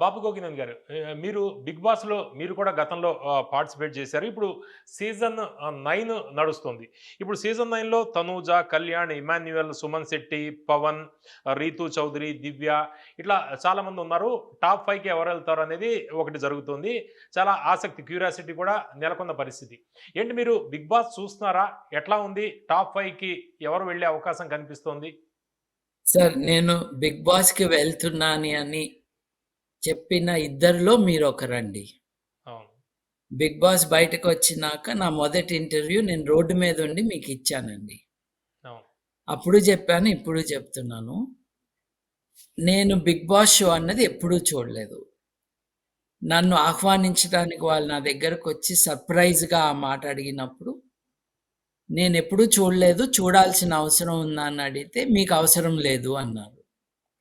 బాబు గోగినంద్ గారు మీరు బిగ్ బాస్లో మీరు కూడా గతంలో పార్టిసిపేట్ చేశారు. ఇప్పుడు సీజన్ నైన్ నడుస్తుంది. ఇప్పుడు సీజన్ నైన్లో తనూజ కళ్యాణ్ ఇమాన్యుయల్ సుమన్ శెట్టి పవన్ రీతు చౌదరి దివ్య ఇట్లా చాలామంది ఉన్నారు. టాప్ ఫైవ్కి ఎవరు వెళ్తారు అనేది ఒకటి జరుగుతుంది. చాలా ఆసక్తి క్యూరియాసిటీ కూడా నెలకొన్న పరిస్థితి. ఏంటి మీరు బిగ్ బాస్ చూస్తున్నారా? ఎట్లా ఉంది? టాప్ ఫైవ్కి ఎవరు వెళ్ళే అవకాశం కనిపిస్తోంది? సార్ నేను బిగ్ బాస్కి వెళ్తున్నాను అని చెప్పిన ఇద్దరిలో మీరు ఒకరండి బిగ్ బాస్ బయటకు వచ్చినాక నా మొదటి ఇంటర్వ్యూ నేను రోడ్డు మీద ఉండి మీకు ఇచ్చానండి అప్పుడు చెప్పాను ఇప్పుడు చెప్తున్నాను. నేను బిగ్ బాస్ షో అన్నది ఎప్పుడూ చూడలేదు. నన్ను ఆహ్వానించడానికి వాళ్ళు నా దగ్గరకు వచ్చి సర్ప్రైజ్గా ఆ మాట అడిగినప్పుడు నేను ఎప్పుడూ చూడలేదు చూడాల్సిన అవసరం ఉందా? అని అడిగితే మీకు అవసరం లేదు అన్నారు.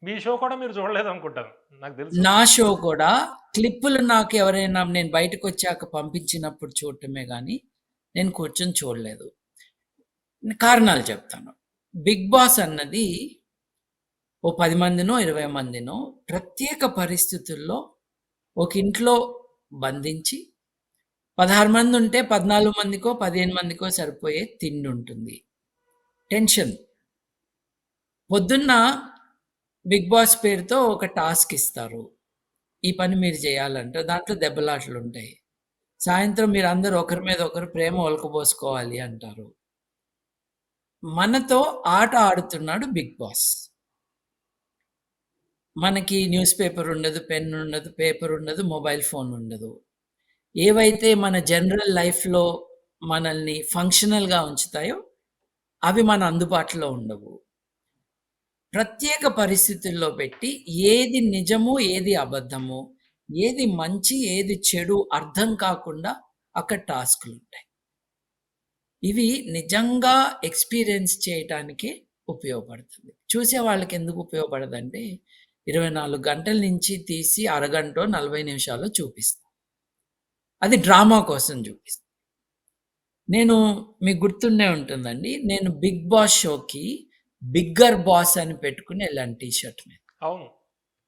మీ షో కూడా మీరు చూడలేదు అనుకుంటాను. నాకు తెలుసు. నా షో కూడా క్లిప్పులు నాకు ఎవరైనా నేను బయటకు వచ్చాక పంపించినప్పుడు చూడటమే కానీ నేను కూర్చొని చూడలేదు. కారణాలు చెప్తాను. బిగ్ బాస్ అన్నది ఓ పది మందినో ఇరవై మందినో ప్రత్యేక పరిస్థితుల్లో ఒక ఇంట్లో బంధించి పదహారు మంది ఉంటే పద్నాలుగు మందికో పదిహేను మందికో సరిపోయే తిండి ఉంటుంది. టెన్షన్. పొద్దున్న బిగ్ బాస్ పేరుతో ఒక టాస్క్ ఇస్తారు. ఈ పని మీరు చేయాలంటే. దాంట్లో దెబ్బలాటలు ఉంటాయి. సాయంత్రం మీరు అందరూ ఒకరి మీద ఒకరు ప్రేమ ఒలకబోసుకోవాలి అంటారు. మనతో ఆట ఆడుతున్నాడు బిగ్ బాస్. మనకి న్యూస్ పేపర్ ఉండదు పెన్ ఉండదు పేపర్ ఉండదు మొబైల్ ఫోన్ ఉండదు. ఏవైతే మన జనరల్ లైఫ్లో మనల్ని ఫంక్షనల్గా ఉంచుతాయో అవి మన అందుబాటులో ఉండవు. ప్రత్యేక పరిస్థితుల్లో పెట్టి ఏది నిజము ఏది అబద్ధము ఏది మంచి ఏది చెడు అర్థం కాకుండా అక్కడ టాస్క్లు ఉంటాయి. ఇవి నిజంగా ఎక్స్పీరియన్స్ చేయటానికి ఉపయోగపడుతుంది. చూసే వాళ్ళకి ఎందుకు ఉపయోగపడదంటే ఇరవై నాలుగు గంటల నుంచి తీసి అరగంట నలభై నిమిషాలు చూపిస్తాం. అది డ్రామా కోసం చూపిస్తాం. నేను మీకు గుర్తుండే ఉంటుందండి నేను బిగ్ బాస్ షోకి బిగ్గర్ బాస్ అని పెట్టుకుని వెళ్ళాను టీ షర్ట్ మీద. అవును.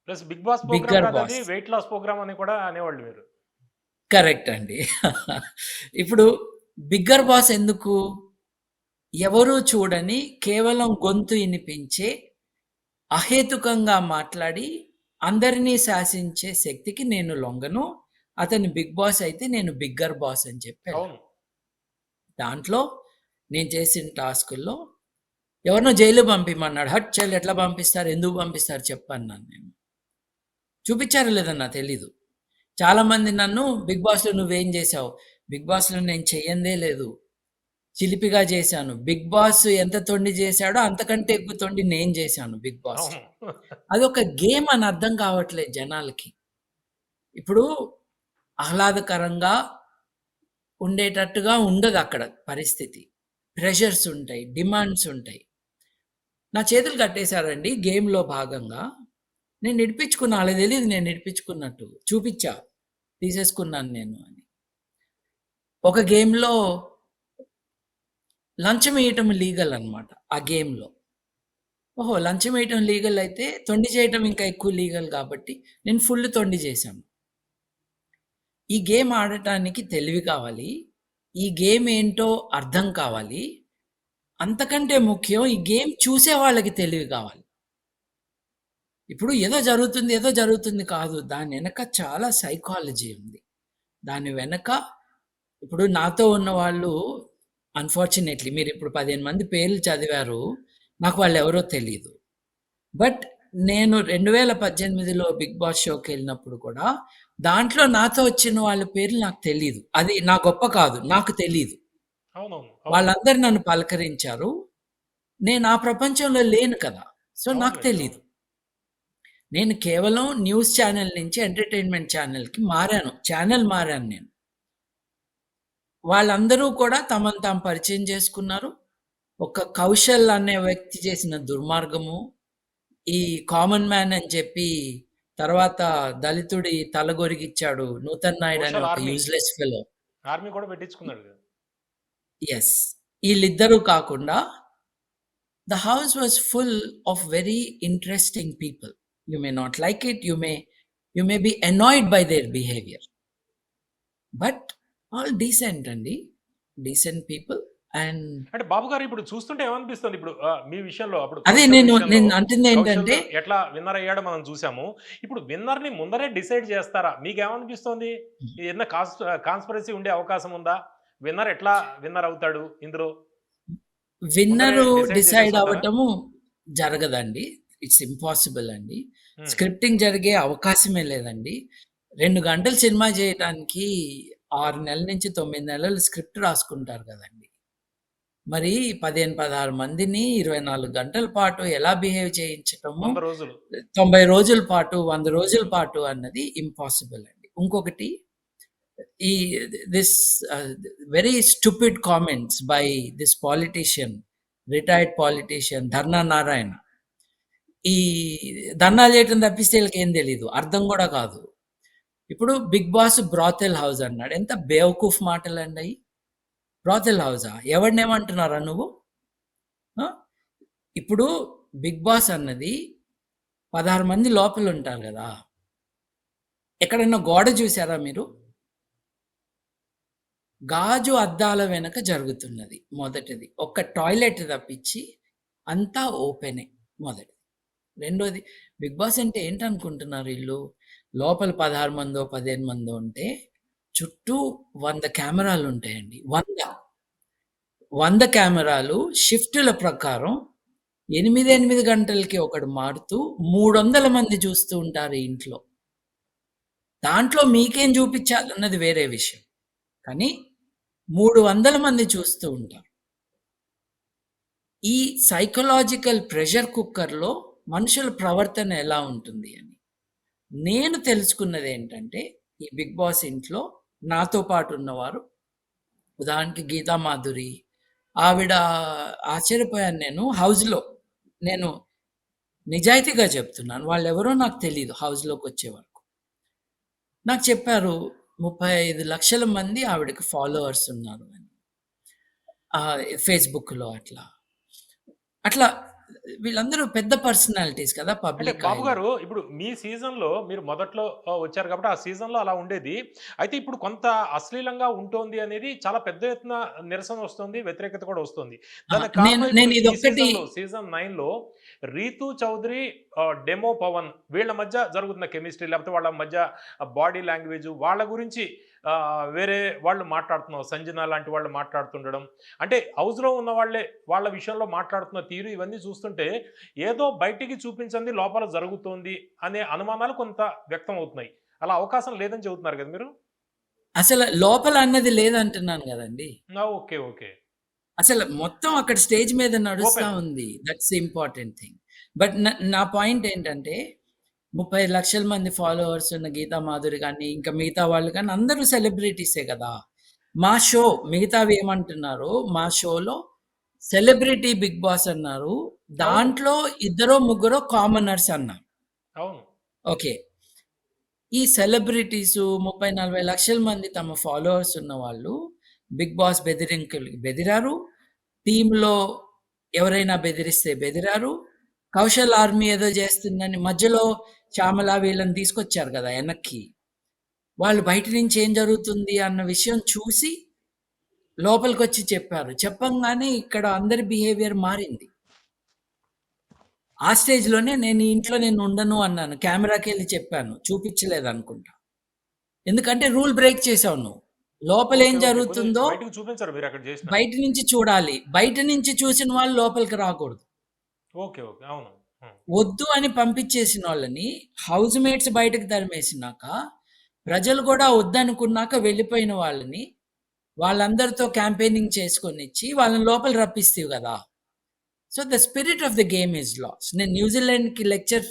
ప్లస్ బిగ్ బాస్ అది boss. వెయిట్ లాస్ ప్రోగ్రామ్ అని కూడా అనేవాళ్ళు మీరు కరెక్ట్ అండి. ఇప్పుడు బిగ్గర్ బాస్ ఎందుకు? ఎవరు చూడని కేవలం గొంతు వినిపించే అహేతుకంగా మాట్లాడి అందరినీ శాసించే శక్తికి నేను లొంగను. అతని బిగ్ బాస్ అయితే నేను బిగ్గర్ బాస్ అని చెప్పాను. దాంట్లో నేను చేసిన టాస్కుల్లో ఎవరినో జైలు పంపిమన్నాడు. హట్ చైలు ఎట్లా పంపిస్తారు? ఎందుకు పంపిస్తారు? చెప్పన్నాను నేను. చూపించారో లేదో నాకు తెలీదు. చాలామంది నన్ను బిగ్ బాస్లో నువ్వేం చేసావు బిగ్ బాస్లో నేను చెయ్యందే లేదు. చిలిపిగా చేశాను. బిగ్ బాస్ ఎంత తొండి చేశాడో అంతకంటే ఎక్కువ తొండి నేను చేశాను బిగ్ బాస్. అదొక గేమ్ అని అర్థం కావట్లేదు జనాలకి. ఇప్పుడు ఆహ్లాదకరంగా ఉండేటట్టుగా ఉండదు అక్కడ పరిస్థితి. ప్రెషర్స్ ఉంటాయి డిమాండ్స్ ఉంటాయి. నా చేతులు కట్టేశారండి గేమ్లో భాగంగా. నేను నిడిపించుకున్నా వాళ్ళకి తెలియదు నేను నిడిపించుకున్నట్టు చూపించా తీసేసుకున్నాను నేను అని. ఒక గేమ్లో లంచం వేయటం లీగల్ అనమాట ఆ గేమ్లో. ఓహో లంచం వేయటం లీగల్ అయితే తొండి చేయటం ఇంకా ఎక్కువ లీగల్ కాబట్టి నేను ఫుల్ తొండి చేశాను. ఈ గేమ్ ఆడటానికి తెలివి కావాలి ఈ గేమ్ ఏంటో అర్థం కావాలి అంతకంటే ముఖ్యం ఈ గేమ్ చూసే వాళ్ళకి తెలివి కావాలి. ఇప్పుడు ఏదో జరుగుతుంది ఏదో జరుగుతుంది కాదు. దాని వెనక చాలా సైకాలజీ ఉంది. దాని వెనక ఇప్పుడు నాతో ఉన్న వాళ్ళు అన్ఫార్చునేట్లీ మీరు ఇప్పుడు పదిహేను మంది పేర్లు చదివారు నాకు వాళ్ళు ఎవరో తెలియదు బట్ నేను రెండు వేల పద్దెనిమిదిలో బిగ్ బాస్ షోకి వెళ్ళినప్పుడు కూడా దాంట్లో నాతో వచ్చిన వాళ్ళ పేర్లు నాకు తెలియదు అది నా గొప్ప కాదు నాకు తెలియదు అవునవును వాళ్ళందరూ నన్ను పలకరించారు. నేను ఆ ప్రపంచంలో లేను కదా. సో నాకు. తెలియదు నేను కేవలం న్యూస్ ఛానల్ నుంచి ఎంటర్టైన్మెంట్ ఛానల్కి మారాను. ఛానల్ మారాను నేను. వాళ్ళందరూ కూడా తమను తాము పరిచయం చేసుకున్నారు. ఒక కౌశల్ అనే వ్యక్తి చేసిన దుర్మార్గము ఈ కామన్ మ్యాన్ అని చెప్పి తర్వాత దళితుడి తలగొరిగిచ్చాడు నూతన్ నాయుడు అనే ఒక. Useless fellow. ఆర్మీ కూడా పెట్టించుకున్నాడు కదా ఎస్ వీళ్ళిద్దరూ కాకుండా the house was full of very interesting people you may not like it you may you may be annoyed by their behaviour but all decent అండి. డీసెంట్ పీపుల్ అండ్ అంటే బాబు గారు ఇప్పుడు చూస్తుంటే ఏమనిపిస్తుంది? ఇప్పుడు మీ విషయంలో అప్పుడు అదే కౌశల్ నేను విషయంలో- నేను అంటుంది ఏంటంటే కౌశల్ ఎట్లా విన్నర్ అయ్యాడో మనం చూసాము. ఇప్పుడు విన్నర్ని ముందరే డిసైడ్ చేస్తారా? మీకు ఏమనిపిస్తుంది ఏదైనా కాన్స్పరసీ ఉండే అవకాశం ఉందా? విన్నర్ ఎట్లా విన్నర్ అవుతాడు ఇందులో? Winner decide? అవ్వటము జరగదండి. ఇట్స్ ఇంపాసిబుల్ అండి. Hmm. స్క్రిప్టింగ్ జరిగే అవకాశమే లేదండి. రెండు గంటలు సినిమా చేయడానికి ఆరు నెలల నుంచి తొమ్మిది నెలలు స్క్రిప్ట్ రాసుకుంటారు కదండి. మరి పదిహేను పదహారు మందిని ఇరవై నాలుగు గంటల పాటు ఎలా బిహేవ్ చేయించటము? తొంభై రోజుల పాటు వంద రోజుల పాటు అన్నది ఇంపాసిబుల్ అండి. ఇంకొకటి ఈ this very stupid comments by this politician retired politician dharna Narayana ఈ ధర్నా చేయటం తప్పిస్తే వీళ్ళకి ఏం తెలీదు. అర్థం కూడా కాదు. ఇప్పుడు బిగ్ బాస్ బ్రాతెల్ హౌస్ అన్నాడు. ఎంత బేవకూఫ్ మాటలు అండి అవి బ్రాతెల్ హౌసా ఎవరినేమంటున్నారా నువ్వు? ఇప్పుడు బిగ్ బాస్ అన్నది పదహారు మంది లోపల ఉంటారు కదా. ఎక్కడైనా గోడ చూసారా మీరు? గాజు అద్దాల వెనుక జరుగుతున్నది మొదటిది. ఒక్క టాయిలెట్ తప్పించి అంతా ఓపెనే మొదటిది. రెండోది బిగ్ బాస్ అంటే ఏంటనుకుంటున్నారు వీళ్ళు? లోపల పదహారు మందో పదిహేను మందో ఉంటే చుట్టూ వంద కెమెరాలు ఉంటాయండి. వంద. వంద కెమెరాలు షిఫ్టుల ప్రకారం ఎనిమిది ఎనిమిది గంటలకి ఒకడు మారుతూ మూడు వందల మంది చూస్తూ ఉంటారు ఇంట్లో. దాంట్లో మీకేం చూపించాలన్నది వేరే విషయం. కానీ మూడు వందల మంది చూస్తూ ఉంటారు. ఈ సైకలాజికల్ ప్రెషర్ కుక్కర్లో మనుషుల ప్రవర్తన ఎలా ఉంటుంది అని. నేను తెలుసుకున్నది ఏంటంటే ఈ బిగ్ బాస్ ఇంట్లో నాతో పాటు ఉన్నవారు ఉదాహరణకి గీతా మాధురి ఆవిడ ఆశ్చర్యపోయాను నేను హౌస్లో నేను నిజాయితీగా చెప్తున్నాను వాళ్ళు ఎవరో నాకు తెలియదు హౌస్లోకి వచ్చే వరకు. నాకు చెప్పారు ముప్పై ఐదు లక్షల మంది ఆవిడకి ఫాలోవర్స్ ఉన్నారు. అని ఫేస్బుక్లో అట్లా. అట్లా వీళ్ళందరూ పెద్ద పర్సనాలిటీస్ కదా పబ్లిక్ బాబు గారు ఇప్పుడు మీ సీజన్లో మీరు మొదట్లో వచ్చారు కాబట్టి ఆ సీజన్లో అలా ఉండేది. అయితే ఇప్పుడు కొంత అశ్లీలంగా ఉంటుంది అనేది చాలా పెద్ద ఎత్తున నిరసన వస్తుంది వ్యతిరేకత కూడా వస్తుంది. సీజన్ నైన్లో రీతు చౌదరి డెమో పవన్ వీళ్ళ మధ్య జరుగుతున్న కెమిస్ట్రీ లేకపోతే వాళ్ళ మధ్య బాడీ లాంగ్వేజ్ వాళ్ళ గురించి వేరే వాళ్ళు మాట్లాడుతున్నారు. సంజన లాంటి వాళ్ళు మాట్లాడుతుండడం. అంటే house లో ఉన్న వాళ్ళే వాళ్ళ విషయంలో మాట్లాడుతున్న తీరు ఇవన్నీ చూస్తుంటే ఏదో బయటికి చూపించింది లోపల జరుగుతోంది అనే అనుమానాలు కొంత వ్యక్తం అవుతున్నాయి అలా అవకాశం లేదని చెబుతున్నారు కదా మీరు? అసలు లోపల అన్నది లేదంటున్నాను కదండి. Okay okay. అసలు మొత్తం అక్కడ స్టేజ్ మీద నడుస్తూ. ఉంది. దట్స్ ఇంపార్టెంట్ థింగ్ బట్ నా పాయింట్ ఏంటంటే ముప్పై లక్షల మంది ఫాలోవర్స్ ఉన్న గీతా మాధురి కానీ ఇంకా మిగతా వాళ్ళు కానీ అందరూ సెలబ్రిటీసే కదా. మా షో మిగతావి ఏమంటున్నారు మా షోలో సెలబ్రిటీ బిగ్ బాస్ అన్నారు. దాంట్లో ఇద్దరో ముగ్గురో కామనర్స్ అన్నారు. అవును. ఓకే. ఈ సెలబ్రిటీస్ ముప్పై నలభై లక్షల మంది తమ ఫాలోవర్స్ ఉన్న వాళ్ళు బిగ్ బాస్ బెదిరింపులకి బెదిరారు. టీంలో ఎవరైనా బెదిరిస్తే బెదిరారు. కౌశల్ ఆర్మీ ఏదో చేస్తుందని మధ్యలో శ్యామల వీళ్ళని తీసుకొచ్చారు కదా వెనక్కి వాళ్ళు బయట నుంచి ఏం జరుగుతుంది అన్న విషయం చూసి లోపలికి వచ్చి చెప్పారు చెప్పంగానే ఇక్కడ అందరి బిహేవియర్ మారింది ఆ స్టేజ్‌లోనే నేను ఇంట్లో నేను ఉండను అన్నాను. కెమెరాకెళ్ళి చెప్పాను. చూపించలేదు అనుకుంటా. ఎందుకంటే రూల్ బ్రేక్ చేసావు నువ్వు. లోపల ఏం. జరుగుతుందో బయట నుంచి చూడాలి. బయట నుంచి చూసిన వాళ్ళు లోపలికి రాకూడదు. Okay okay. అవును. వద్దు అని పంపించేసిన వాళ్ళని హౌస్ మేట్స్ బయటకు తరిమేసినాక ప్రజలు కూడా వద్దనుకున్నాక వెళ్ళిపోయిన వాళ్ళని వాళ్ళందరితో క్యాంపెయినింగ్ చేసుకొని ఇచ్చి వాళ్ళని లోపల రప్పిస్తావు కదా. So the spirit of the game is lost. నేను న్యూజిలాండ్కి లెక్చర్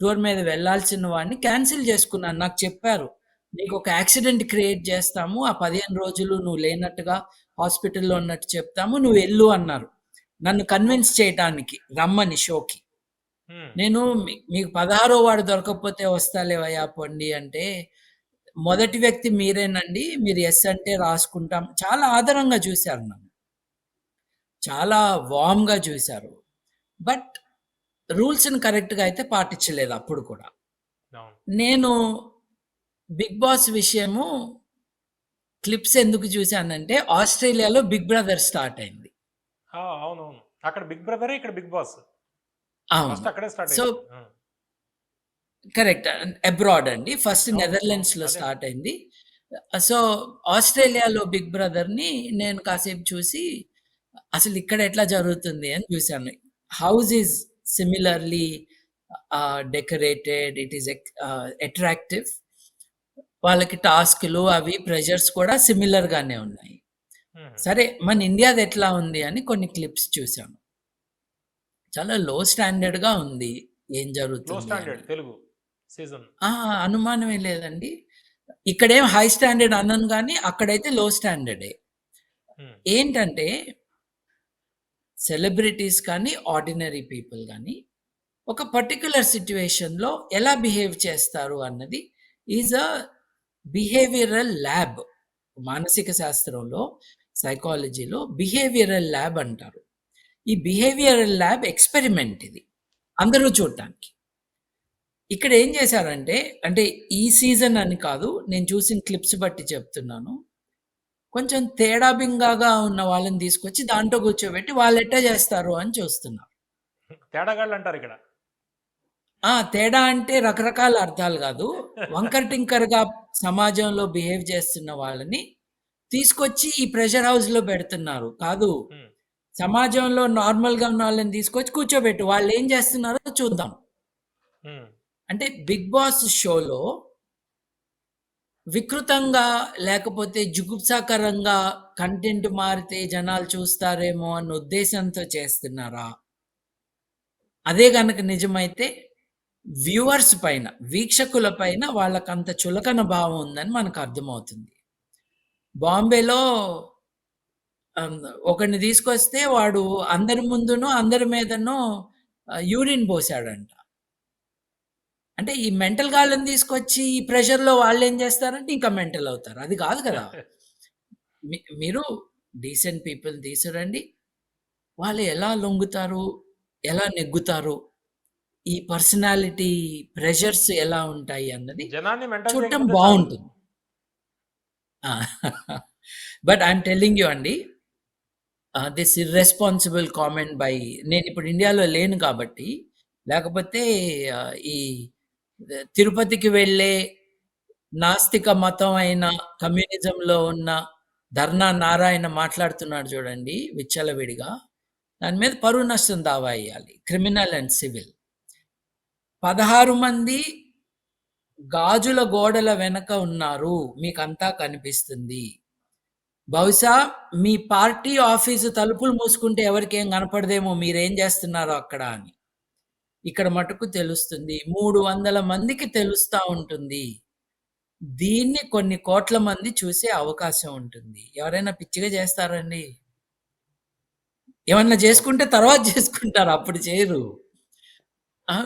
టూర్ మీద వెళ్ళాల్సిన వాడిని క్యాన్సిల్ చేసుకున్నాను. నాకు చెప్పారు నీకు ఒక యాక్సిడెంట్ క్రియేట్ చేస్తాము. ఆ పదిహేను రోజులు నువ్వు లేనట్టుగా హాస్పిటల్లో ఉన్నట్టు చెప్తాము. నువ్వు వెళ్ళు అన్నారు. నన్ను కన్విన్స్ చేయడానికి రమ్మని షోకి. నేను మీకు పదహారో వాడు దొరకకపోతే వస్తాలేవయ్యా పొండి అంటే మొదటి వ్యక్తి మీరేనండి మీరు ఎస్ అంటే రాసుకుంటాం చాలా ఆదరంగా చూశారు నన్ను చాలా వామ్గా చూశారు బట్ రూల్స్ని కరెక్ట్గా అయితే పాటించలేదు అప్పుడు కూడా. నేను 'బిగ్ బాస్' విషయము క్లిప్స్ ఎందుకు చూసానంటే ఆస్ట్రేలియాలో 'బిగ్ బ్రదర్' స్టార్ట్ అయింది. అవునవును. అక్కడ 'బిగ్ బ్రదరే' ఇక్కడ 'బిగ్ బాస్'. ఫస్ట్ అక్కడే స్టార్ట్ సో! కరెక్ట్. అబ్రాడ్ అండి. ఫస్ట్. నెదర్లాండ్స్‌లో అదే. స్టార్ట్ అయింది. సో, ఆస్ట్రేలియాలో 'బిగ్ బ్రదర్‌ని' నేను కాసేపు చూసి అసలు ఇక్కడ ఎట్లా జరుగుతుంది అని చూసాను. House is similarly decorated. It is attractive. వాళ్ళకి టాస్క్‌లు అవి ప్రెషర్స్ కూడా సిమిలర్ గానే ఉన్నాయి. హుహు. సరే మన ఇండియాది ఎట్లా ఉంది అని కొన్ని క్లిప్స్ చూసాను. చాలా లో స్టాండర్డ్‌గా ఉంది. ఏం జరుగుతుంది స్టాండర్డ్. తెలుగు సీజన్. అనుమానమే లేదండి. ఇక్కడేం హై స్టాండర్డ్ అనను గానీ, అక్కడైతే లో స్టాండర్డే. ఏంటంటే సెలబ్రిటీస్ కానీ, ఆర్డినరీ పీపుల్ గానీ, ఒక పర్టిక్యులర్ సిట్యుయేషన్‌లో ఎలా బిహేవ్ చేస్తారు అన్నది ఈజ్ అ బిహేవియరల్ ల్యాబ్. మానసిక శాస్త్రంలో, సైకాలజీలో బిహేవియరల్ ల్యాబ్ అంటారు. ఈ బిహేవియరల్ ల్యాబ్ ఎక్స్‌పెరిమెంట్ ఇది. అందరూ చూడటానికి. ఇక్కడ ఏం చేశారంటే, అంటే ఈ సీజన్ అని కాదు. నేను చూసిన క్లిప్స్ బట్టి చెప్తున్నాను. కొంచెం తేడా బింగాగా ఉన్న వాళ్ళని తీసుకొచ్చి దాంట్లో కూర్చోబెట్టి వాళ్ళెట్టా చేస్తారు అని చూస్తున్నారు. తేడాగాళ్ళంటారు ఇక్కడ. ఆ! తేడా అంటే రకరకాల అర్థాలు గాదు. వంకర టింకరగా సమాజంలో బిహేవ్ చేస్తున్న వాళ్ళని తీసుకొచ్చి ఈ ప్రెషర్ హౌస్‌లో పెడుతున్నారు. కాదు. సమాజంలో నార్మల్‌గా ఉన్న వాళ్ళని తీసుకొచ్చి కూర్చోబెట్టు. వాళ్ళేం చేస్తున్నారో చూద్దాం. అంటే 'బిగ్ బాస్' షోలో వికృతంగా లేకపోతే జుగుప్సాకరంగా కంటెంట్ మారితే జనాలు చూస్తారేమో అన్న ఉద్దేశంతో చేస్తున్నారా? అదే గనక నిజమైతే వ్యూవర్స్ పైన, వీక్షకుల పైన వాళ్ళకంత చులకన భావం ఉందని మనకు అర్థమవుతుంది. బాంబేలో ఆహ్, ఒకడిని తీసుకొస్తే వాడు అందరి ముందునో, అందరి మీదనో యూరిన్ పోసాడంట. అంటే ఈ మెంటల్ గాళ్ళని తీసుకొచ్చి ఈ ప్రెషర్‌లో వాళ్ళేం చేస్తారంటే ఇంకా మెంటల్ అవుతారు. అది కాదు కదా! మీరు డీసెంట్ పీపుల్‌ని తీసుకురండి. వాళ్ళు ఎలా లొంగుతారు? ఎలా నెగ్గుతారు? ఈ పర్సనాలిటీ ప్రెషర్స్ ఎలా ఉంటాయి అన్నది చూడటం. ఆ! బట్ ఐ టెల్లింగ్ యూ అండి. దిస్ ఇర్రెస్పాన్సిబుల్ కామెంట్ బై నేను ఇప్పుడు ఇండియాలో లేను కాబట్టి, లేకపోతే ఈ తిరుపతికి వెళ్ళే నాస్తిక మతం అయిన కమ్యూనిజంలో ఉన్న ధర్నా నారాయణ మాట్లాడుతున్నాడు చూడండి విచ్చలవిడిగా. దాని మీద పరువు నష్టం దావా వేయాలి క్రిమినల్ అండ్ సివిల్. 16 మంది గాజుల గోడల వెనక ఉన్నారు. మీకంతా కనిపిస్తుంది. బహుశా మీ పార్టీ ఆఫీసు తలుపులు మూసుకుంటే ఎవరికేం కనపడదేమో మీరేం చేస్తున్నారో అక్కడ అని. ఇక్కడ మటుకు తెలుస్తుంది. 300 మందికి తెలుస్తూ ఉంటుంది. దీన్ని కొన్ని కోట్ల మంది చూసే అవకాశం ఉంటుంది. ఎవరైనా పిచ్చిగా చేస్తారండి? ఏమన్నా చేసుకుంటే తర్వాత చేసుకుంటారు. అప్పుడు చేయరు. ఆ!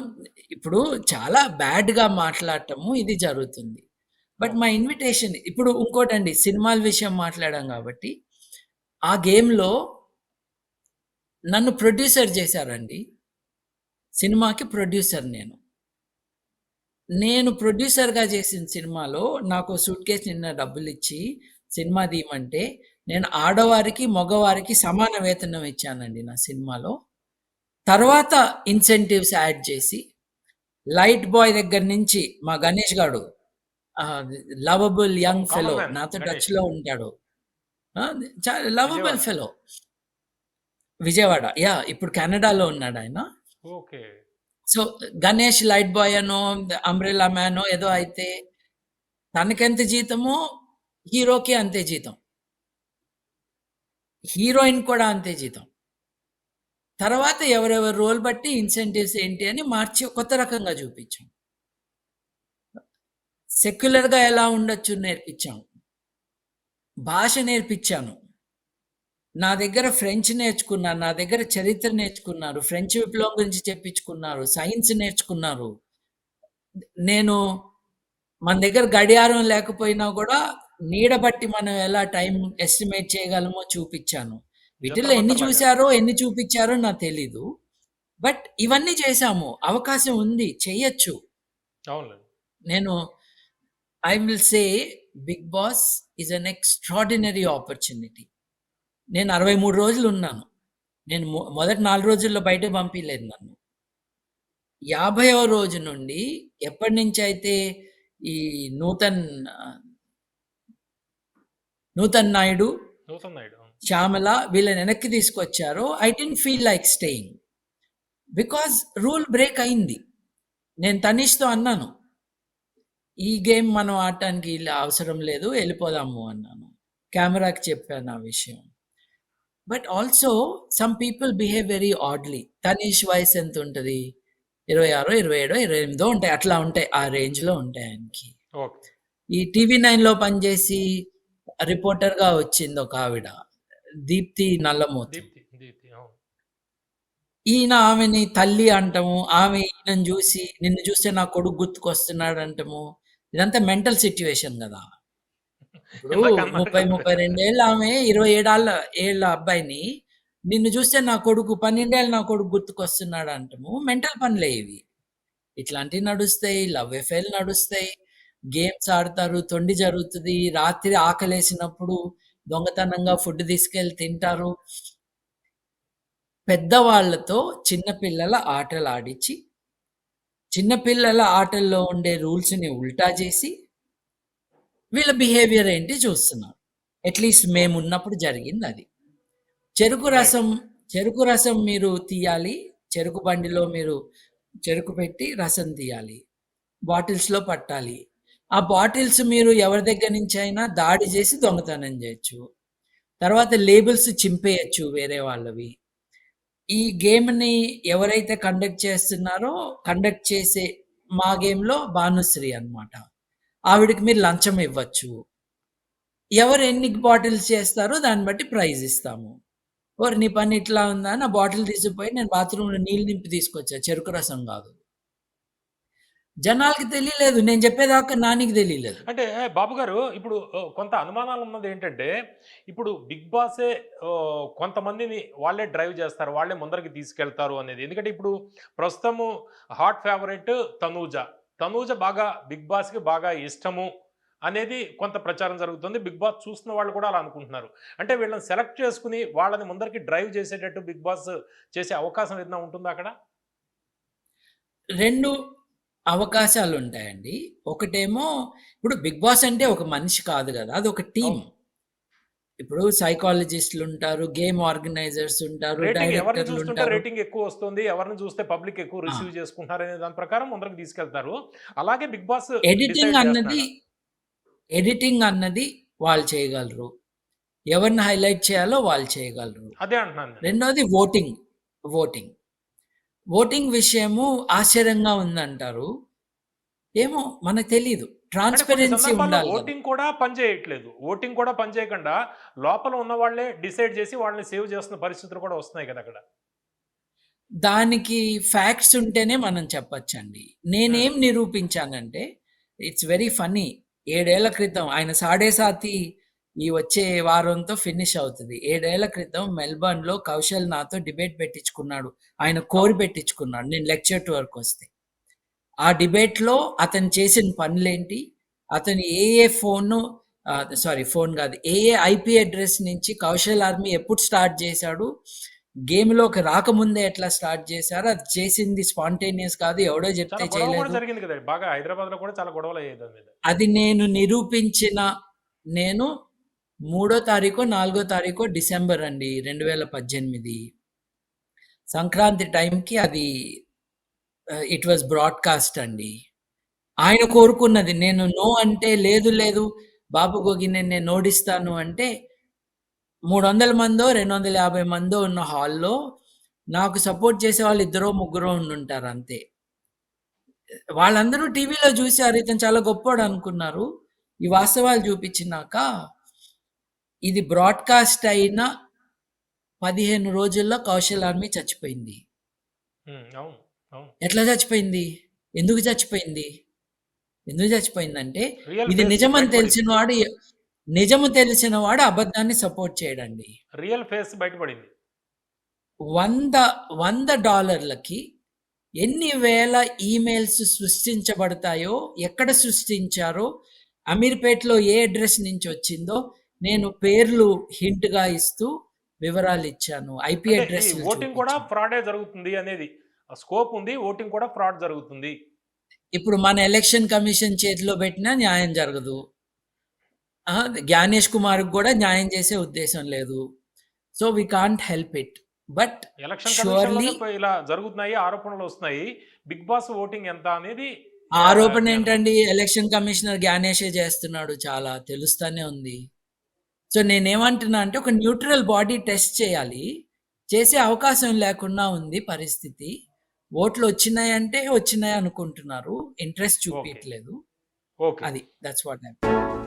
ఇప్పుడు చాలా బ్యాడ్‌గా మాట్లాడటము ఇది జరుగుతుంది. బట్ అవును. మా ఇన్విటేషన్ ఇప్పుడు ఇంకోటండి సినిమాల విషయం మాట్లాడాం కాబట్టి, ఆ గేమ్‌లో నన్ను ప్రొడ్యూసర్ చేశారండి. సినిమాకి ప్రొడ్యూసర్ నేను. నేను ప్రొడ్యూసర్‌గా చేసిన సినిమాలో నాకో సూట్‌కేస్ నిండా డబ్బులిచ్చి సినిమా తీయమంటే, నేను ఆడవారికి, మగవారికి సమాన వేతనం ఇచ్చానండి నా సినిమాలో. తర్వాత ఇన్సెంటివ్స్ యాడ్ చేసి, లైట్ బాయ్ దగ్గర నుంచి మా గణేష్ గాడు లవబుల్ యంగ్ ఫెలో నాతో గణేష్. టచ్‌లో ఉంటాడు. లవబుల్. ఫెలో. విజయవాడ. యాహ్! ఇప్పుడు కెనడాలో ఉన్నాడాయన. Okay. So, Ganesh light boy అనో, అంబ్రెల్లా మ్యానో ఏదో అయితే తనకెంత జీతమో హీరోకి అంతే జీతం. హీరోయిన్ కూడా అంతే జీతం. తర్వాత ఎవరెవరి రోల్ బట్టి ఇన్సెంటివ్స్ ఏంటి అని మార్చి కొత్త రకంగా చూపించాం. సెక్యులర్‌గా ఎలా ఉండొచ్చు నేర్పించాం. భాష నేర్పించాను. నా దగ్గర ఫ్రెంచ్ నేర్చుకున్నారు. నా దగ్గర చరిత్ర నేర్చుకున్నారు. ఫ్రెంచ్ విప్లవం గురించి చెప్పించుకున్నారు. సైన్స్ నేర్చుకున్నారు. నేను మన దగ్గర గడియారం లేకపోయినా కూడా నీడ బట్టి మనం ఎలా టైం ఎస్టిమేట్ చేయగలమో చూపించాను. వీటిల్లో ఎన్ని. చూసారో, ఎన్ని చూపించారో నాకు తెలీదు. బట్ ఇవన్నీ చేశాము. అవకాశం ఉంది. చెయ్యొచ్చు. నేను I will say big boss is an extraordinary opportunity నేను 63 రోజులు ఉన్నాను. నేను మొదటి 4 రోజుల్లో బయటకి పంపియలేదు నన్ను. 50వ రోజు నుండి ఎప్పటినుంచైతే ఈ నూతన్ నూతన్ నాయుడు, నూతన్ నాయుడు. శ్యామల వీళ్ళని వెనక్కి తీసుకొచ్చారో I didn't feel like staying. Because rule break అయింది. నేను తనీష్‌తో అన్నాను. ఈ గేమ్ మనం ఆడటానికి అవసరం లేదు. ఎళ్ళిపోదాము అన్నాను. కెమెరాకి చెప్పాను ఆ విషయం. But also some people behave very oddly. Tanish వయసు ఎంతుంటది? 26, 27, 28 ఉంటాయి. అట్లా ఉంటాయి. ఆ రేంజ్‌లో ఉంటాయి ఆయనకి. ఓకే. ఈ టీవీ నైన్‌లో పనిచేసి రిపోర్టర్‌గా వచ్చింది ఒక ఆవిడ. దీప్తి నల్లమోతు. అవును. ఈయన ఆమెని తల్లి అంటము. ఆమె ఈయనను జూసి నిన్ను చూస్తే నా కొడుకు గుర్తుకొస్తున్నాడు అంటము. ఇదంతా మెంటల్ సిట్యుయేషన్ గదా! ఇప్పుడు ఇందాకన్నారు 30, కదా! 32 ఏళ్ళ ఆమె 27 ఆళ్ళ ఏళ్ళ అబ్బాయిని నిన్ను చూస్తే నా కొడుకు 12 ఏళ్ళ నా కొడుకు గుర్తుకొస్తున్నాడు అంటము. మెంటల్ పనులే ఇవి. ఇట్లాంటివి నడుస్తాయి. లవ్ ఎఫైర్‌లు నడుస్తాయి. గేమ్స్ ఆడతారు. తొండి జరుగుతది. రాత్రి ఆకలేసినప్పుడు దొంగతనంగా ఫుడ్ తీసుకెళ్ళి తింటారు. పెద్దవాళ్ళతో చిన్న పిల్లల ఆటలాడిచ్చి, చిన్న పిల్లల ఆటల్లో ఉండే రూల్స్‌ని ఉల్టా జేసి వీళ్ళ బిహేవియర్ ఏంటి చూస్తున్నారు. అట్‌లీస్ట్ మేమున్నప్పుడు జరిగిందది. చెరుకు రైట్. రసం చెరుకు రసం మీరు తీయాలి. చెరుకు బండిలో మీరు చెరుకు పెట్టి రసం తీయాలి. బాటిల్స్‌లో పట్టాలి. ఆ బాటిల్స్ మీరు ఎవరి దగ్గర నుంచి అయినా దాడి చేసి దొంగతనం చేయొచ్చు తర్వాత లేబుల్స్ చింపేయచ్చు వేరే వాళ్ళవి. ఈ గేమ్‌ని ఎవరైతే కండక్ట్ చేస్తున్నారో కండక్ట్ చేసే మా గేమ్‌లో భానుశ్రీ అన్నమాట. ఆవిడకి మీరు లంచం ఇవ్వచ్చు. ఎవరు ఎన్ని బాటిల్స్ చేస్తారో దాన్ని బట్టి ప్రైజ్ ఇస్తాము. ఓరి నీ పని ఇట్లా ఉందా? నా బాటిల్ తీసిపోయి నేను బాత్రూమ్‌లో నీళ్ళు నింపి తీసుకొచ్చా. చెరుకు రసం కాదు జనాలకి తెలియలేదు. నేను చెప్పేదాకా నానికి తెలియలేదు. అంటే బాబు గారు ఇప్పుడు కొంత అనుమానాలు ఉన్నదేంటంటే, ఇప్పుడు బిగ్ బాసే కొంతమందిని వాళ్ళే డ్రైవ్ చేస్తారు. వాళ్ళే ముందరికి తీసుకెళ్తారు అనేది. ఎందుకంటే ఇప్పుడు ప్రస్తుతము హాట్ ఫేవరెట్ తనూజ. తనూజ బాగా బిగ్ బాస్‌కి బాగా ఇష్టము అనేది కొంత ప్రచారం జరుగుతుంది. బిగ్ బాస్ చూస్తున్న వాళ్ళు కూడా అలా అనుకుంటున్నారు. అంటే వీళ్ళని సెలెక్ట్ చేసుకొని వాళ్ళని ముందరికి డ్రైవ్ చేసేటట్టు బిగ్ బాస్ చేసే అవకాశం ఏదైనా ఉంటుందా అక్కడ? 2 అవకాశాలుంటాయండి. ఒకటేమో ఇప్పుడు బిగ్ బాస్ అంటే ఒక మనిషి కాదు గదా! అదొక టీమ్. అవును. ఇప్పుడు సైకాలజిస్ట్‌లుంటారు. గేమ్ ఆర్గనైజర్స్ ఉంటారు. రేటింగ్ ఎవరిని చూస్తుంటే డైరెక్టర్లుంటారు. రేటింగ్ ఎక్కువ వస్తుంది. ఎవరిని చూస్తే పబ్లిక్ ఎక్కువ ఆ! రిసీవ్ చేసుకుంటున్నారు అనే దాని ప్రకారం ముందరికి తీసుకెళ్తారు. అలాగే బిగ్ బాస్ ఎడిటింగ్ డిసైడ్ అన్నది చేస్తున్నాడా? ఎడిటింగ్ అన్నది వాళ్ళు చేయగలరు. ఎవరిని హైలైట్ చేయాలో వాళ్ళు చేయగలరు. అదే అంటున్నాను నేను. రెండోది ఓటింగ్. ఓటింగ్. ఓటింగ్ విషయము ఆశ్చర్యంగా ఉందంటారు. ఏమో మనకు కొన్ని ట్రాన్స్‌పరెన్సీ ఉండాలి! ఓటింగ్ కూడా పనిచేయట్లేదు. ఓటింగ్ కూడా పనిచేయకుండా లోపల ఉన్న వాళ్ళే డిసైడ్ చేసి వాళ్ళని సేవ్ చేస్తున్న పరిస్థితులు కూడా వస్తున్నాయి కదా అక్కడ. దానికి ఫ్యాక్ట్స్ ఉంటేనే మనం చెప్పొచ్చండి. నేనేం నిరూపించానంటే ఇట్స్ వెరీ ఫన్నీ. 7 ఏళ్ళ క్రితం ఆయన 'సాడే సాతి' ఈ వచ్చే వారంతో ఫినిష్ అవుతది. 7 ఏళ్ళ క్రితం మెల్బర్న్‌లో కౌశల్ నాతో డిబేట్ పెట్టించుకున్నాడు. ఆయన కోరి. పెట్టించుకున్నాడు. నేను లెక్చర్ టూర్‌కొస్తే. ఆ డిబేట్‌లో అతను చేసిన పనులేంటి? అతను ఏ ఏ ఫోను సారీ ఫోన్ గాదు. ఏ ఏ ఐపీ అడ్రెస్ నుంచి కౌశల్ ఆర్మీ ఎప్పుడు స్టార్ట్ చేశాడు? గేమ్‌లోకి రాకముందే ఎట్లా స్టార్ట్ చేశారు? అది చేసింది స్పాంటేనియస్ కాదు. ఎవడో చెప్తే చేయలేదు. కదా! అది నేను నిరూపించిన నేను మూడో తారీఖో, నాలుగో తారీఖో డిసెంబర్ అండి 2018. సంక్రాంతి టైంకి అది ఇట్ వాస్ బ్రాడ్‌కాస్ట్ అండి. ఆయన కోరుకున్నది నేను నో అంటే లేదు లేదు బాబు గోగి నేను ఓడిస్తాను అంటే 300 మందో, 250 మందో ఉన్న హాల్‌లో నాకు సపోర్ట్ చేసే వాళ్ళు ఇద్దరో, ముగ్గురో ఉండుంటారు అంతే. వాళ్ళందరూ టీవీలో చూసారు. ఇతను చాలా గొప్పోడు అనుకున్నారు. ఈ వాస్తవాలు చూపించినాక ఇది బ్రాడ్‌కాస్ట్ అయిన 15 రోజుల్లో కౌశల్ ఆర్మీ చచ్చిపోయింది. ఎట్లా చచ్చిపోయింది? ఎందుకు చచ్చిపోయింది? ఎందుకు చచ్చిపోయిందంటే ఇది నిజమని. తెలిసిన వాడు నిజము తెలిసిన వాడు అబద్ధాన్ని సపోర్ట్ చేయడండి. రియల్ ఫేస్ బయటపడింది. 100, $100కి ఎన్ని వేల ఈమెయిల్స్ సృష్టించబడతాయో, ఎక్కడ సృష్టించారో, అమీర్‌పేట్‌లో ఏ అడ్రెస్ నుంచి వచ్చిందో, నేను పేర్లు హింట్‌గా ఇస్తూ వివరాలిచ్చాను. ఐపీ అంటే ఈ అడ్రెస్‌లు ఓటింగ్ కూడా. ఫ్రాడే జరుగుతుంది అనేది. స్కోప్ ఉంది. ఓటింగ్ కూడా ఫ్రాడ్ జరుగుతుంది. ఇప్పుడు మన ఎలక్షన్ కమిషన్ చేతిలో పెట్టినా న్యాయం జరగదు. జ్ఞానేష్ కుమార్‌కి కూడా న్యాయం చేసే ఉద్దేశం లేదు. So, we can't help it. But election ఇలా జరుగుతున్నాయి. ఆరోపణలు వస్తున్నాయి. బిగ్ బాస్ ఓటింగ్ ఎంత అనేది ఆరోపణ ఏంటండి? ఎలక్షన్ కమిషనర్ జ్ఞానేషే చేస్తున్నాడు చాలా. తెలుస్తానే ఉంది. సో, నేనేమంటున్నా అంటే ఒక న్యూట్రల్ బాడీ టెస్ట్ చేయాలి. చేసే అవకాశం లేకుండా ఉంది పరిస్థితి. ఓట్లొచ్చినాయంటే వచ్చినాయి అనుకుంటున్నారు. Interest okay. చూపియట్లేదు. ఓకే. అది. That's what happened.